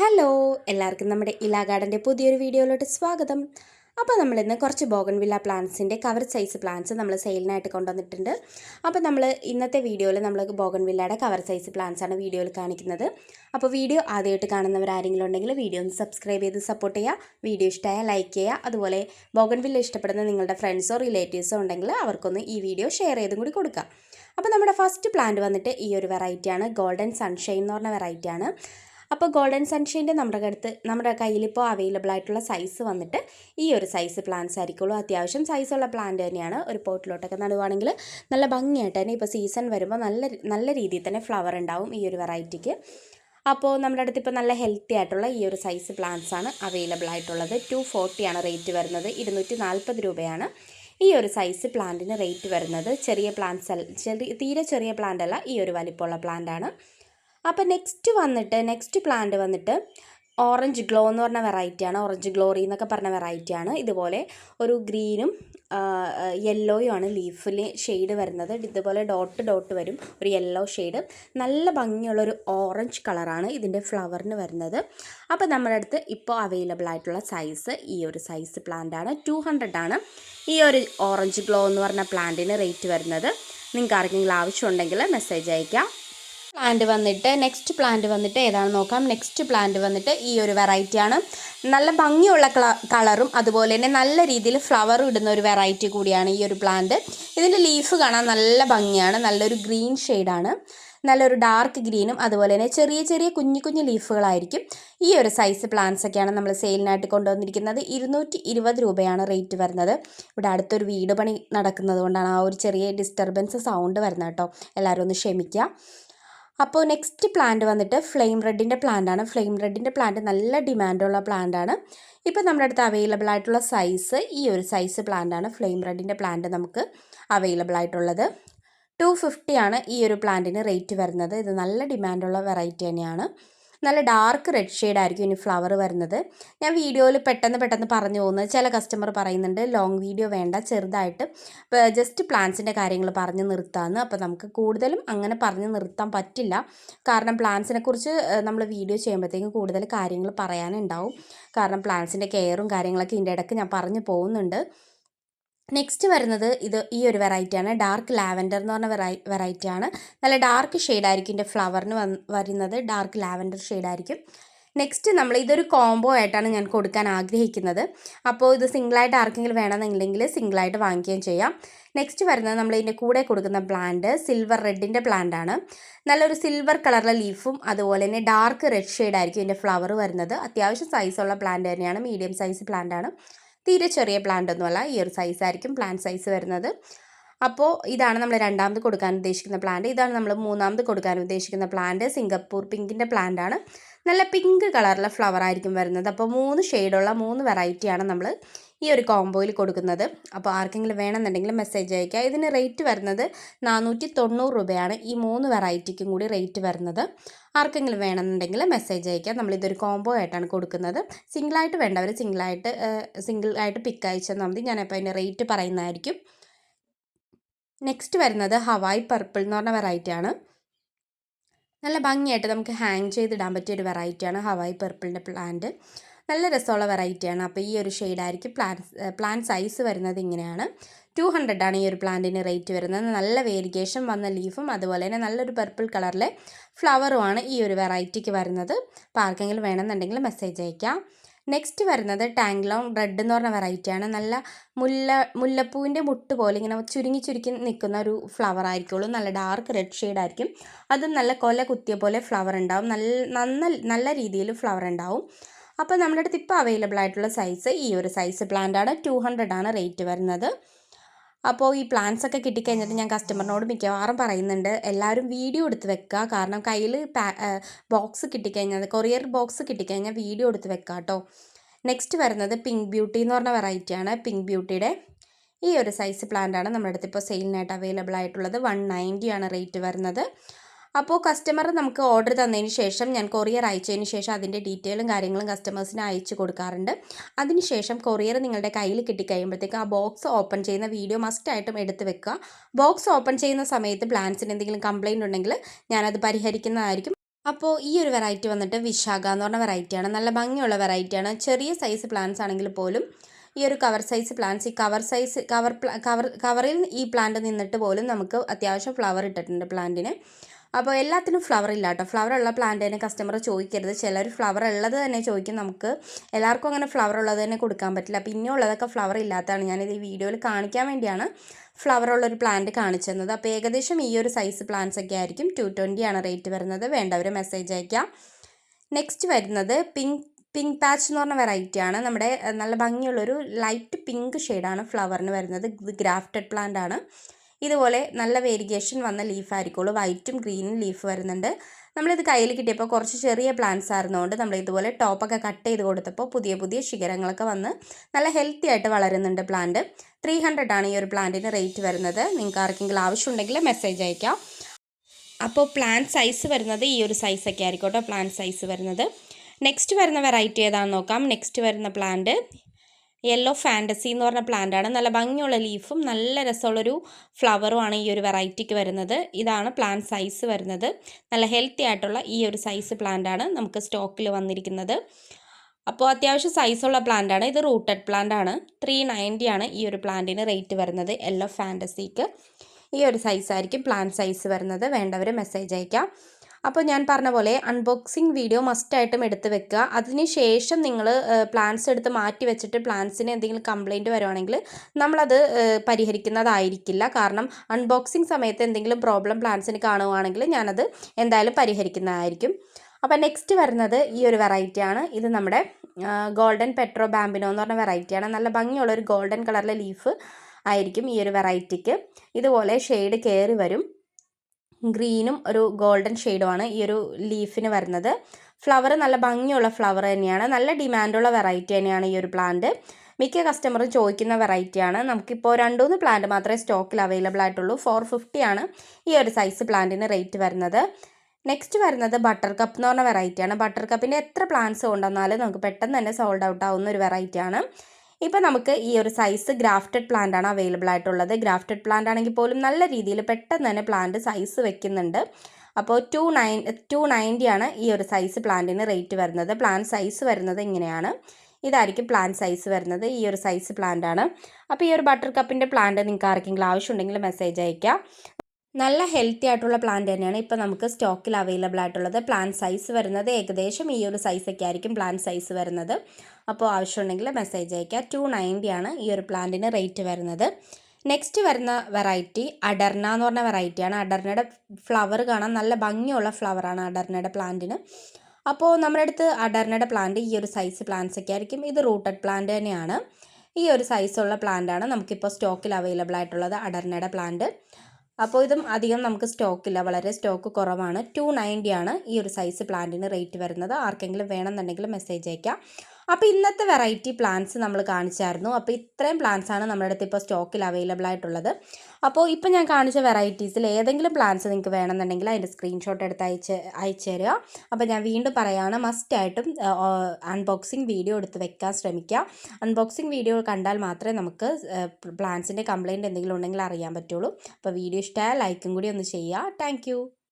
Hello എല്ലാവർക്കും നമ്മുടെ ഇലാ ഗാർഡന്റെ പുതിയൊരു വീഡിയോയിലോട്ട് സ്വാഗതം. അപ്പോൾ നമ്മളിന്ന് കുറച്ച് ബോഗൺവില്ല പ്ലാന്റ്സിന്റെ കവർ സൈസ് പ്ലാന്റ്സ് നമ്മൾ സെയിലിനായിട്ട് കൊണ്ടുവന്നിട്ടുണ്ട്. അപ്പോൾ നമ്മൾ ഇന്നത്തെ വീഡിയോയിൽ നമ്മൾ ബോഗൺവില്ലയുടെ കവർ സൈസ് പ്ലാന്റ്സ് ആണ് വീഡിയോയിൽ കാണിക്കുന്നത്. അപ്പോൾ വീഡിയോ ആദ്യമായിട്ട് കാണുന്നവർ ആരെങ്കിലും ഉണ്ടെങ്കിൽ വീഡിയോ ഒന്ന് സബ്സ്ക്രൈബ് ചെയ്ത് സപ്പോർട്ട് ചെയ്യുക. വീഡിയോ ഇഷ്ടമായ ലൈക്ക് ചെയ്യുക. അതുപോലെ ബോഗൺവില്ല ഇഷ്ടപ്പെടുന്ന നിങ്ങളുടെ ഫ്രണ്ട്സോ റിലേറ്റീവ്സോ ഉണ്ടെങ്കിൽ അവർക്കൊന്ന് ഈ വീഡിയോ ഷെയർ ചെയ്തും കൂടി കൊടുക്കുക. അപ്പോൾ നമ്മുടെ ഫസ്റ്റ് പ്ലാന്റ് വന്നിട്ട് ഈ ഒരു വെറൈറ്റിയാണ് ഗോൾഡൻ സൺഷൈൻ എന്ന് പറഞ്ഞ വെറൈറ്റിയാണ്. അപ്പോൾ ഗോൾഡൻ സൺഷൈന്റെ നമ്മുടെ അടുത്ത് നമ്മുടെ കയ്യിലിപ്പോൾ അവൈലബിൾ ആയിട്ടുള്ള സൈസ് വന്നിട്ട് ഈ ഒരു സൈസ് പ്ലാന്റ്സ് ആയിരിക്കുള്ളൂ. അത്യാവശ്യം സൈസുള്ള പ്ലാന്റ് തന്നെയാണ് ഒരു പോട്ടിലോട്ടൊക്കെ നടുവാണെങ്കിൽ നല്ല ഭംഗിയായിട്ട് തന്നെ ഇപ്പോൾ സീസൺ വരുമ്പോൾ നല്ല നല്ല രീതിയിൽ തന്നെ ഫ്ലവർ ഉണ്ടാവും ഈ ഒരു വെറൈറ്റിക്ക് അപ്പോൾ നമ്മുടെ അടുത്ത് ഇപ്പോൾ നല്ല ഹെൽത്തി ആയിട്ടുള്ള ഈ ഒരു സൈസ് പ്ലാന്റ്സ് ആണ് അവൈലബിൾ ആയിട്ടുള്ളത്. ടു ഫോർട്ടിയാണ് റേറ്റ് വരുന്നത്. ഇരുന്നൂറ്റി നാൽപ്പത് രൂപയാണ് ഈ ഒരു സൈസ് പ്ലാന്റിന് റേറ്റ് വരുന്നത്. ചെറിയ പ്ലാന്റ്സ് ചെറിയ തീരെ ചെറിയ പ്ലാന്റ് അല്ല ഈ ഒരു വലിപ്പമുള്ള പ്ലാന്റ് ആണ്. അപ്പോൾ നെക്സ്റ്റ് വന്നിട്ട് നെക്സ്റ്റ് പ്ലാന്റ് വന്നിട്ട് ഓറഞ്ച് ഗ്ലോ എന്ന് പറഞ്ഞ വെറൈറ്റിയാണ് ഓറഞ്ച് ഗ്ലോറി എന്നൊക്കെ പറഞ്ഞ വെറൈറ്റിയാണ് ഇതുപോലെ ഒരു ഗ്രീനും യെല്ലോയും ആണ് ലീഫിൽ ഷെയ്ഡ് വരുന്നത്. ഇതുപോലെ ഡോട്ട് ഡോട്ട് വരും. ഒരു യെല്ലോ ഷെയ്ഡ് നല്ല ഭംഗിയുള്ളൊരു ഓറഞ്ച് കളറാണ് ഇതിന്റെ ഫ്ലവറിന് വരുന്നത്. അപ്പോൾ നമ്മുടെ അടുത്ത് ഇപ്പോൾ അവൈലബിൾ ആയിട്ടുള്ള സൈസ് ഈ ഒരു സൈസ് പ്ലാന്റ് ആണ്. ടു ഹൺഡ്രഡ് ആണ് ഈ ഒരു ഓറഞ്ച് ഗ്ലോ എന്ന് പറഞ്ഞ പ്ലാന്റിന് റേറ്റ് വരുന്നത്. നിങ്ങൾക്ക് ആർക്കെങ്കിലും ആവശ്യമുണ്ടെങ്കിൽ മെസ്സേജ് അയയ്ക്കാം. പ്ലാന്റ് വന്നിട്ട് നെക്സ്റ്റ് പ്ലാന്റ് വന്നിട്ട് ഏതാണെന്ന് നോക്കാം? നെക്സ്റ്റ് പ്ലാന്റ് വന്നിട്ട് ഈ ഒരു വെറൈറ്റിയാണ് നല്ല ഭംഗിയുള്ള കളറും അതുപോലെ തന്നെ നല്ല രീതിയിൽ ഫ്ലവർ ഇടുന്ന ഒരു വെറൈറ്റി കൂടിയാണ് ഈ ഒരു പ്ലാന്റ് ഇതിന്റെ ലീഫ് കാണാൻ നല്ല ഭംഗിയാണ്. നല്ലൊരു ഗ്രീൻ ഷെയ്ഡാണ് നല്ലൊരു ഡാർക്ക് ഗ്രീനും അതുപോലെ തന്നെ ചെറിയ ചെറിയ കുഞ്ഞു കുഞ്ഞു ലീഫുകളായിരിക്കും ഈ ഒരു സൈസ് പ്ലാന്റ്സ് ഒക്കെയാണ് നമ്മൾ സെയിലിനായിട്ട് കൊണ്ടുവന്നിരിക്കുന്നത്. ഇരുന്നൂറ്റി ഇരുപത് രൂപയാണ് റേറ്റ് വരുന്നത്. ഇവിടെ അടുത്തൊരു വീട് പണി നടക്കുന്നത് കൊണ്ടാണ് ആ ഒരു ചെറിയ ഡിസ്റ്റർബൻസ് സൗണ്ട് വരുന്നത് കേട്ടോ. എല്ലാവരും ഒന്ന് ക്ഷമിക്കുക. അപ്പോൾ നെക്സ്റ്റ് പ്ലാന്റ് വന്നിട്ട് ഫ്ലെയിം റെഡിന്റെ പ്ലാന്റാണ് ഫ്ലെയിം റെഡിന്റെ പ്ലാന്റ് നല്ല ഡിമാൻഡുള്ള പ്ലാന്റാണ് ഇപ്പോൾ നമ്മുടെ അടുത്ത് അവൈലബിൾ ആയിട്ടുള്ള സൈസ് ഈ ഒരു സൈസ് പ്ലാന്റാണ് ഫ്ലെയിം റെഡിന്റെ പ്ലാന്റ് നമുക്ക് അവൈലബിൾ ആയിട്ടുള്ളത്. ടു ഫിഫ്റ്റിയാണ് ഈ ഒരു പ്ലാന്റിന് റേറ്റ് വരുന്നത്. ഇത് നല്ല ഡിമാൻഡുള്ള വെറൈറ്റി തന്നെയാണ്. നല്ല ഡാർക്ക് റെഡ് ഷെയ്ഡ് ആയിരിക്കും ഇനി ഫ്ലവർ വരുന്നത്. ഞാൻ വീഡിയോയിൽ പെട്ടെന്ന് പെട്ടെന്ന് പറഞ്ഞു പോകുന്നത് ചില കസ്റ്റമർ പറയുന്നുണ്ട് ലോങ് വീഡിയോ വേണ്ട ചെറുതായിട്ട് ജസ്റ്റ് പ്ലാന്റ്സിന്റെ കാര്യങ്ങൾ പറഞ്ഞ് നിർത്താമെന്ന് അപ്പോൾ നമുക്ക് കൂടുതലും അങ്ങനെ പറഞ്ഞ് നിർത്താൻ പറ്റില്ല. കാരണം പ്ലാന്റ്സിനെ കുറിച്ച് നമ്മൾ വീഡിയോ ചെയ്യുമ്പോഴത്തേക്കും കൂടുതൽ കാര്യങ്ങൾ പറയാനുണ്ടാവും. കാരണം പ്ലാന്റ്സിന്റെ കെയറും കാര്യങ്ങളൊക്കെ ഇതിന്റെ ഇടയ്ക്ക് ഞാൻ പറഞ്ഞു പോകുന്നുണ്ട്. നെക്സ്റ്റ് വരുന്നത് ഇത് ഈ ഒരു വെറൈറ്റിയാണ് ഡാർക്ക് ലാവൻഡർ എന്ന് പറഞ്ഞ വെറൈ വെറൈറ്റിയാണ് നല്ല ഡാർക്ക് ഷെയ്ഡായിരിക്കും ഇതിന്റെ ഫ്ലവറിന് വരുന്നത്. ഡാർക്ക് ലാവൻഡർ ഷെയ്ഡായിരിക്കും നെക്സ്റ്റ് നമ്മൾ ഇതൊരു കോംബോ ആയിട്ടാണ് ഞാൻ കൊടുക്കാൻ ആഗ്രഹിക്കുന്നത്. അപ്പോൾ ഇത് സിംഗിളായിട്ട് ആർക്കെങ്കിലും വേണമെന്നുണ്ടെങ്കിൽ സിംഗിളായിട്ട് വാങ്ങിക്കുകയും ചെയ്യാം. നെക്സ്റ്റ് വരുന്നത് നമ്മൾ ഇതിന്റെ കൂടെ കൊടുക്കുന്ന പ്ലാന്റ് സിൽവർ റെഡിന്റെ പ്ലാന്റ് ആണ്. നല്ലൊരു സിൽവർ കളറിലെ ലീഫും അതുപോലെ തന്നെ ഡാർക്ക് റെഡ് ഷെയ്ഡായിരിക്കും ഇതിന്റെ ഫ്ലവർ വരുന്നത്. അത്യാവശ്യം സൈസുള്ള പ്ലാന്റ് തന്നെയാണ്. മീഡിയം സൈസ് പ്ലാന്റ് ആണ്. തീരെ ചെറിയ പ്ലാന്റ് ഒന്നുമല്ല ഈ ഒരു സൈസായിരിക്കും പ്ലാന്റ് സൈസ് വരുന്നത്. അപ്പോൾ ഇതാണ് നമ്മൾ രണ്ടാമത് കൊടുക്കാൻ ഉദ്ദേശിക്കുന്ന പ്ലാന്റ് ഇതാണ് നമ്മൾ മൂന്നാമത് കൊടുക്കാൻ ഉദ്ദേശിക്കുന്ന പ്ലാന്റ് സിംഗപ്പൂർ പിങ്കിന്റെ പ്ലാന്റ് ആണ്. നല്ല പിങ്ക് കളറിലെ ഫ്ലവർ ആയിരിക്കും വരുന്നത്. അപ്പോൾ മൂന്ന് ഷെയ്ഡുള്ള മൂന്ന് വെറൈറ്റിയാണ് നമ്മൾ ഈ ഒരു കോംബോയിൽ കൊടുക്കുന്നത്. അപ്പോൾ ആർക്കെങ്കിലും വേണമെന്നുണ്ടെങ്കിൽ മെസ്സേജ് അയക്കുക ഇതിന് റേറ്റ് വരുന്നത് നാനൂറ്റി തൊണ്ണൂറ് രൂപയാണ്. ഈ മൂന്ന് വെറൈറ്റിക്കും കൂടി റേറ്റ് വരുന്നത്. ആർക്കെങ്കിലും വേണമെന്നുണ്ടെങ്കിൽ മെസ്സേജ് അയക്കുക നമ്മളിതൊരു കോംബോ ആയിട്ടാണ് കൊടുക്കുന്നത്. സിംഗിളായിട്ട് വേണ്ടവർ സിംഗിളായിട്ട് സിംഗിളായിട്ട് പിക്ക് അയച്ചാൽ മതി. ഞാനപ്പോൾ അതിന്റെ റേറ്റ് പറയുന്നതായിരിക്കും. നെക്സ്റ്റ് വരുന്നത് ഹവായ് പർപ്പിൾ എന്ന് പറഞ്ഞ വെറൈറ്റിയാണ് നല്ല ഭംഗിയായിട്ട് നമുക്ക് ഹാങ് ചെയ്തിടാൻ പറ്റിയ ഒരു വെറൈറ്റിയാണ് ഹവായ് പർപ്പിളിന്റെ പ്ലാന്റ് നല്ല രസമുള്ള വെറൈറ്റിയാണ് അപ്പോൾ ഈ ഒരു ഷെയ്ഡായിരിക്കും പ്ലാൻ പ്ലാൻ സൈസ് വരുന്നത് ഇങ്ങനെയാണ്. ടു ഹൺഡ്രഡ് ആണ് ഈ ഒരു പ്ലാന്റിന് റേറ്റ് വരുന്നത്. നല്ല വേരിഗേഷൻ വന്ന ലീഫും അതുപോലെ തന്നെ നല്ലൊരു പർപ്പിൾ കളറിലെ ഫ്ലവറുമാണ് ഈ ഒരു വെറൈറ്റിക്ക് വരുന്നത്. അപ്പോൾ ആർക്കെങ്കിലും വേണമെന്നുണ്ടെങ്കിൽ മെസ്സേജ് അയക്കാം. നെക്സ്റ്റ് വരുന്നത് ടാങ്ക്ലോങ് റെഡ് എന്ന് പറഞ്ഞ വെറൈറ്റിയാണ് നല്ല മുല്ല മുല്ലപ്പൂവിന്റെ മുട്ട് പോലെ ഇങ്ങനെ ചുരുങ്ങി ചുരുക്കി നിൽക്കുന്ന ഒരു ഫ്ലവർ ആയിരിക്കുള്ളൂ. നല്ല ഡാർക്ക് റെഡ് ഷെയ്ഡ് ആയിരിക്കും. അതും നല്ല കൊല കുത്തിയ പോലെ ഫ്ലവർ ഉണ്ടാവും. നല്ല നന്ന നല്ല രീതിയിൽ ഫ്ലവർ ഉണ്ടാവും. അപ്പോൾ നമ്മുടെ അടുത്ത് ഇപ്പോൾ അവൈലബിൾ ആയിട്ടുള്ള സൈസ് ഈ ഒരു സൈസ് പ്ലാന്റ് ആണ്. ടു ആണ് റേറ്റ് വരുന്നത്. അപ്പോൾ ഈ പ്ലാൻസ് ഒക്കെ കിട്ടിക്കഴിഞ്ഞിട്ട് ഞാൻ കസ്റ്റമറിനോട് മിക്കവാറും പറയുന്നുണ്ട് എല്ലാവരും വീഡിയോ എടുത്ത് വെക്കുക. കാരണം കയ്യിൽ ബോക്സ് കിട്ടിക്കഴിഞ്ഞാൽ കൊറിയർ ബോക്സ് കിട്ടിക്കഴിഞ്ഞാൽ വീഡിയോ എടുത്ത് വെക്കുക കേട്ടോ നെക്സ്റ്റ് വരുന്നത് പിങ്ക് ബ്യൂട്ടി എന്ന് പറഞ്ഞ വെറൈറ്റിയാണ് പിങ്ക് ബ്യൂട്ടിയുടെ ഈ ഒരു സൈസ് പ്ലാന്റ് ആണ് നമ്മുടെ അടുത്ത് ഇപ്പോൾ സെയിലിനായിട്ട് അവൈലബിൾ ആയിട്ടുള്ളത്. വൺ ആണ് റേറ്റ് വരുന്നത്. അപ്പോൾ കസ്റ്റമർ നമുക്ക് ഓർഡർ തന്നതിന് ശേഷം ഞാൻ കൊറിയർ അയച്ചതിന് ശേഷം അതിന്റെ ഡീറ്റെയിലും കാര്യങ്ങളും കസ്റ്റമേഴ്സിന് അയച്ചു കൊടുക്കാറുണ്ട്. അതിനുശേഷം കൊറിയർ നിങ്ങളുടെ കയ്യിൽ കിട്ടിക്കഴിയുമ്പോഴത്തേക്ക് ആ ബോക്സ് ഓപ്പൺ ചെയ്യുന്ന വീഡിയോ മസ്റ്റായിട്ടും എടുത്ത് വെക്കുക. ബോക്സ് ഓപ്പൺ ചെയ്യുന്ന സമയത്ത് പ്ലാൻസിന് എന്തെങ്കിലും കംപ്ലയിന്റ് ഉണ്ടെങ്കിൽ ഞാനത് പരിഹരിക്കുന്നതായിരിക്കും. അപ്പോൾ ഈ ഒരു വെറൈറ്റി വന്നിട്ട് വിശാഖ എന്ന് പറഞ്ഞ വെറൈറ്റിയാണ് നല്ല ഭംഗിയുള്ള വെറൈറ്റിയാണ് ചെറിയ സൈസ് പ്ലാന്റ്സ് ആണെങ്കിൽ പോലും ഈ ഒരു കവർ സൈസ് പ്ലാന്റ്സ് ഈ കവർ സൈസ് കവർ കവർ കവറിൽ ഈ പ്ലാന്റ് നിന്നിട്ട് പോലും നമുക്ക് അത്യാവശ്യം ഫ്ലവർ ഇട്ടിട്ടുണ്ട് പ്ലാന്റിന് അപ്പോൾ എല്ലാത്തിനും ഫ്ലവർ ഇല്ല കേട്ടോ ഫ്ലവർ ഉള്ള പ്ലാന്റ് തന്നെ കസ്റ്റമർ ചോദിക്കരുത്. ചിലർ ഫ്ലവർ ഉള്ളത് തന്നെ ചോദിക്കും നമുക്ക്. എല്ലാവർക്കും അങ്ങനെ ഫ്ലവർ ഉള്ളത് തന്നെ കൊടുക്കാൻ പറ്റില്ല. പിന്നെ ഉള്ളതൊക്കെ ഫ്ലവർ ഇല്ലാത്തതാണ്. ഞാനിത് ഈ വീഡിയോയിൽ കാണിക്കാൻ വേണ്ടിയാണ് ഫ്ലവർ ഉള്ളൊരു പ്ലാന്റ് കാണിച്ചത് അപ്പോൾ ഏകദേശം ഈ ഒരു സൈസ് പ്ലാന്റ്സ് ഒക്കെ ആയിരിക്കും. ടു ആണ് റേറ്റ് വരുന്നത്. വേണ്ടവർ മെസ്സേജ് അയക്കാം. നെക്സ്റ്റ് വരുന്നത് പിങ്ക് പിങ്ക് പാച്ച് എന്ന് പറഞ്ഞ വെറൈറ്റി ആണ്. നമ്മുടെ നല്ല ഭംഗിയുള്ളൊരു ലൈറ്റ് പിങ്ക് ഷെയ്ഡാണ് ഫ്ലവറിന് വരുന്നത്. ഗ്രാഫ്റ്റഡ് പ്ലാന്റ് ആണ്. ഇതുപോലെ നല്ല വേരിഗേഷൻ വന്ന ലീഫായിരിക്കുള്ളൂ വൈറ്റും ഗ്രീനും ലീഫ് വരുന്നുണ്ട്. നമ്മളിത് കയ്യിൽ കിട്ടിയപ്പോൾ കുറച്ച് ചെറിയ പ്ലാന്റ്സ് ആയിരുന്നുകൊണ്ട് നമ്മൾ ഇതുപോലെ ടോപ്പൊക്കെ കട്ട് ചെയ്ത് കൊടുത്തപ്പോൾ പുതിയ പുതിയ ശിഖരങ്ങളൊക്കെ വന്ന് നല്ല ഹെൽത്തി ആയിട്ട് വളരുന്നുണ്ട് പ്ലാന്റ് ത്രീ ആണ് ഈ ഒരു പ്ലാന്റിന് റേറ്റ് വരുന്നത്. നിങ്ങൾക്ക് ആർക്കെങ്കിലും ആവശ്യമുണ്ടെങ്കിൽ മെസ്സേജ് അയക്കാം. അപ്പോൾ പ്ലാന്റ് സൈസ് വരുന്നത് ഈ ഒരു സൈസൊക്കെ ആയിരിക്കും കേട്ടോ പ്ലാന്റ് സൈസ് വരുന്നത്. നെക്സ്റ്റ് വരുന്ന വെറൈറ്റി ഏതാണെന്ന് നോക്കാം. നെക്സ്റ്റ് വരുന്ന പ്ലാന്റ് യെല്ലോ ഫാന്റസി എന്ന് പറഞ്ഞ പ്ലാന്റ് ആണ്. നല്ല ഭംഗിയുള്ള ലീഫും നല്ല രസമുള്ളൊരു ഫ്ലവറുമാണ് ഈ ഒരു വെറൈറ്റിക്ക് വരുന്നത്. ഇതാണ് പ്ലാന്റ് സൈസ് വരുന്നത്. നല്ല ഹെൽത്തി ആയിട്ടുള്ള ഈ ഒരു സൈസ് പ്ലാന്റ് ആണ് നമുക്ക് സ്റ്റോക്കിൽ വന്നിരിക്കുന്നത്. അപ്പോൾ അത്യാവശ്യം സൈസുള്ള പ്ലാന്റ് ആണ്. ഇത് റൂട്ടഡ് പ്ലാന്റ് ആണ്. ത്രീ നയന്റി ആണ് ഈ ഒരു പ്ലാന്റിന് റേറ്റ് വരുന്നത് യെല്ലോ ഫാന്റസിക്ക് ഈ ഒരു സൈസായിരിക്കും പ്ലാന്റ് സൈസ് വരുന്നത്. വേണ്ടവർ മെസ്സേജ് അയക്കാം. അപ്പോൾ ഞാൻ പറഞ്ഞ പോലെ അൺബോക്സിങ് വീഡിയോ മസ്റ്റായിട്ടും എടുത്ത് വെക്കുക. അതിന് ശേഷം നിങ്ങൾ പ്ലാൻസ് എടുത്ത് മാറ്റി വെച്ചിട്ട് പ്ലാൻസിന് എന്തെങ്കിലും കംപ്ലൈന്റ് വരുവാണെങ്കിൽ നമ്മളത് പരിഹരിക്കുന്നതായിരിക്കില്ല. കാരണം അൺബോക്സിങ് സമയത്ത് എന്തെങ്കിലും പ്രോബ്ലം പ്ലാൻസിന് കാണുവാണെങ്കിൽ ഞാനത് എന്തായാലും പരിഹരിക്കുന്നതായിരിക്കും. അപ്പോൾ നെക്സ്റ്റ് വരുന്നത് ഈ ഒരു വെറൈറ്റിയാണ് ഇത് നമ്മുടെ ഗോൾഡൻ പെട്രോ ബാമ്പിനോ എന്ന് പറഞ്ഞ വെറൈറ്റിയാണ് നല്ല ഭംഗിയുള്ള ഒരു ഗോൾഡൻ കളറിലെ ലീഫ് ആയിരിക്കും ഈ ഒരു വെറൈറ്റിക്ക് ഇതുപോലെ ഷെയ്ഡ് കയറി വരും. ഗ്രീനും ഒരു ഗോൾഡൻ ഷെയ്ഡുമാണ് ഈ ഒരു ലീഫിന് വരുന്നത്. ഫ്ലവർ നല്ല ഭംഗിയുള്ള ഫ്ലവർ തന്നെയാണ്. നല്ല ഡിമാൻഡുള്ള വെറൈറ്റി തന്നെയാണ് ഈ ഒരു പ്ലാന്റ്. മിക്ക കസ്റ്റമറും ചോദിക്കുന്ന വെറൈറ്റിയാണ് നമുക്കിപ്പോൾ രണ്ടുമൂന്ന് പ്ലാന്റ് മാത്രമേ സ്റ്റോക്കിൽ അവൈലബിൾ ആയിട്ടുള്ളൂ. ഫോർ ഫിഫ്റ്റിയാണ് ഈ ഒരു സൈസ് പ്ലാന്റിന് റേറ്റ് വരുന്നത്. നെക്സ്റ്റ് വരുന്നത് ബട്ടർ കപ്പ് എന്ന് പറഞ്ഞ വെറൈറ്റിയാണ് ബട്ടർ കപ്പിന്റെ എത്ര പ്ലാന്റ്സ് കൊണ്ടുവന്നാലും നമുക്ക് പെട്ടെന്ന് തന്നെ സോൾഡ് ഔട്ട് ആവുന്ന ഒരു വെറൈറ്റിയാണ് ഇപ്പോൾ നമുക്ക് ഈ ഒരു സൈസ് ഗ്രാഫ്റ്റഡ് പ്ലാന്റ് ആണ് അവൈലബിൾ ആയിട്ടുള്ളത്. ഗ്രാഫ്റ്റഡ് പ്ലാന്റ് ആണെങ്കിൽ പോലും നല്ല രീതിയിൽ പെട്ടെന്ന് തന്നെ പ്ലാന്റ് സൈസ് വെക്കുന്നുണ്ട്. അപ്പോൾ ടു നയൻ ടു നയന്റി ആണ് ഈ ഒരു സൈസ് പ്ലാന്റിന് റേറ്റ് വരുന്നത്. പ്ലാന്റ് സൈസ് വരുന്നത് ഇങ്ങനെയാണ്. ഇതായിരിക്കും പ്ലാന്റ് സൈസ് വരുന്നത് ഈ ഒരു സൈസ് പ്ലാന്റ് ആണ്. അപ്പോൾ ഈ ഒരു ബട്ടർ കപ്പിന്റെ പ്ലാന്റ് നിങ്ങൾക്ക് ആർക്കെങ്കിലും ആവശ്യമുണ്ടെങ്കിൽ മെസ്സേജ് അയക്കാം. നല്ല ഹെൽത്തി ആയിട്ടുള്ള പ്ലാന്റ് തന്നെയാണ് ഇപ്പോൾ നമുക്ക് സ്റ്റോക്കിൽ അവൈലബിൾ ആയിട്ടുള്ളത്. പ്ലാന്റ് സൈസ് വരുന്നത് ഏകദേശം ഈ ഒരു സൈസൊക്കെ ആയിരിക്കും പ്ലാന്റ് സൈസ് വരുന്നത്. അപ്പോൾ ആവശ്യമുണ്ടെങ്കിൽ മെസ്സേജ് അയയ്ക്കുക. ടു നയന്റി ആണ് ഈ ഒരു പ്ലാന്റിന് റേറ്റ് വരുന്നത്. നെക്സ്റ്റ് വരുന്ന വെറൈറ്റി അഡർന എന്ന് പറഞ്ഞ വെറൈറ്റിയാണ് അഡർനയുടെ ഫ്ലവർ കാണാൻ നല്ല ഭംഗിയുള്ള ഫ്ലവറാണ് അഡർനയുടെ പ്ലാന്റിന് അപ്പോൾ നമ്മുടെ അടുത്ത് അഡർനയുടെ പ്ലാന്റ് ഈ ഒരു സൈസ് പ്ലാന്റ്സ് ഒക്കെ ആയിരിക്കും. ഇത് റൂട്ടഡ് പ്ലാന്റ് തന്നെയാണ്. ഈ ഒരു സൈസുള്ള പ്ലാന്റാണ് നമുക്കിപ്പോൾ സ്റ്റോക്കിൽ അവൈലബിൾ ആയിട്ടുള്ളത് അഡർനയുടെ പ്ലാന്റ് അപ്പോൾ ഇതും അധികം നമുക്ക് സ്റ്റോക്കില്ല വളരെ സ്റ്റോക്ക് കുറവാണ്. ടു ആണ് ഈ ഒരു സൈസ് പ്ലാന്റിന് റേറ്റ് വരുന്നത്. ആർക്കെങ്കിലും വേണമെന്നുണ്ടെങ്കിൽ മെസ്സേജ് അയക്കാം അപ്പോൾ ഇന്നത്തെ വെറൈറ്റി പ്ലാന്റ്സ് നമ്മൾ കാണിച്ചായിരുന്നു. അപ്പോൾ ഇത്രയും ആണ് നമ്മുടെ അടുത്ത് ഇപ്പോൾ സ്റ്റോക്കിൽ അവൈലബിൾ ആയിട്ടുള്ളത്. അപ്പോൾ ഇപ്പോൾ ഞാൻ കാണിച്ച വെറൈറ്റീസിൽ ഏതെങ്കിലും പ്ലാന്റ്സ് നിങ്ങൾക്ക് വേണമെന്നുണ്ടെങ്കിൽ അതിന്റെ സ്ക്രീൻഷോട്ട് എടുത്ത് അയച്ച് അയച്ചു തരിക. അപ്പോൾ ഞാൻ വീണ്ടും പറയുകയാണ് മസ്റ്റായിട്ടും അൺബോക്സിങ് വീഡിയോ എടുത്ത് വെക്കാൻ ശ്രമിക്കുക. അൺബോക്സിങ് വീഡിയോ കണ്ടാൽ മാത്രമേ നമുക്ക് പ്ലാന്റ്സിന്റെ കംപ്ലയിന്റ് എന്തെങ്കിലും ഉണ്ടെങ്കിൽ അറിയാൻ പറ്റുള്ളൂ. അപ്പോൾ വീഡിയോ ഇഷ്ടമായ ലൈക്കും കൂടി ഒന്ന് ചെയ്യുക. താങ്ക്